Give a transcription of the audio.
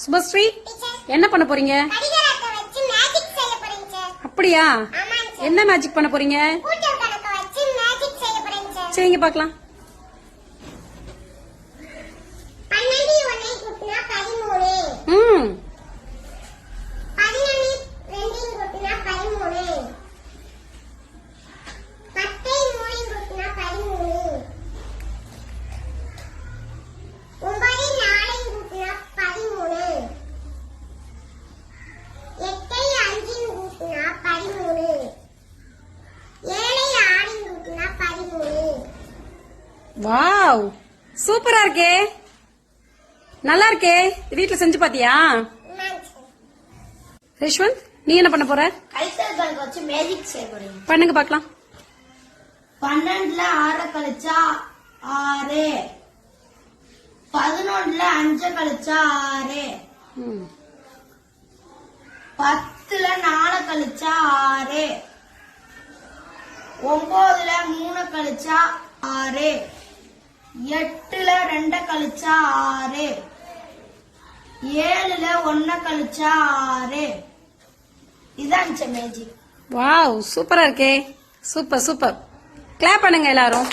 சுபஸ்ரீ என்ன பண்ண போறீங்க? அப்படியா? என்ன மேஜிக் பண்ண போறீங்க? சரிங்க பார்க்கலாம். வாவ். சூப்பரா இருக்கே. நல்லா இருக்கே. வீட்ல செஞ்சு பாத்தியா? ரிஷ்வந்த் நீ என்ன பண்ண போற? கைத்தல் கணக்கு வச்சு மேஜிக் செய்ய போறீங்க. பண்ணுங்க பார்க்கலாம் பன்னெண்டுல ஆற கழிச்சா ஆறு. பதினொன்னுல அஞ்ச கழிச்சா ஆறு. பத்துல நாலு கழிச்சா ஆறு. ஒன்பதுல மூணு கழிச்சா ஆறு. எட்டுல ரெண்ட கழிச்சா ஆறு. ஏழுல ஒன்ன கழிச்சா ஆறு. இதான் மேஜிக் வாவ் சூப்பரா இருக்கே. சூப்பர் சூப்பர் கிளாப் பண்ணுங்க எல்லாரும்.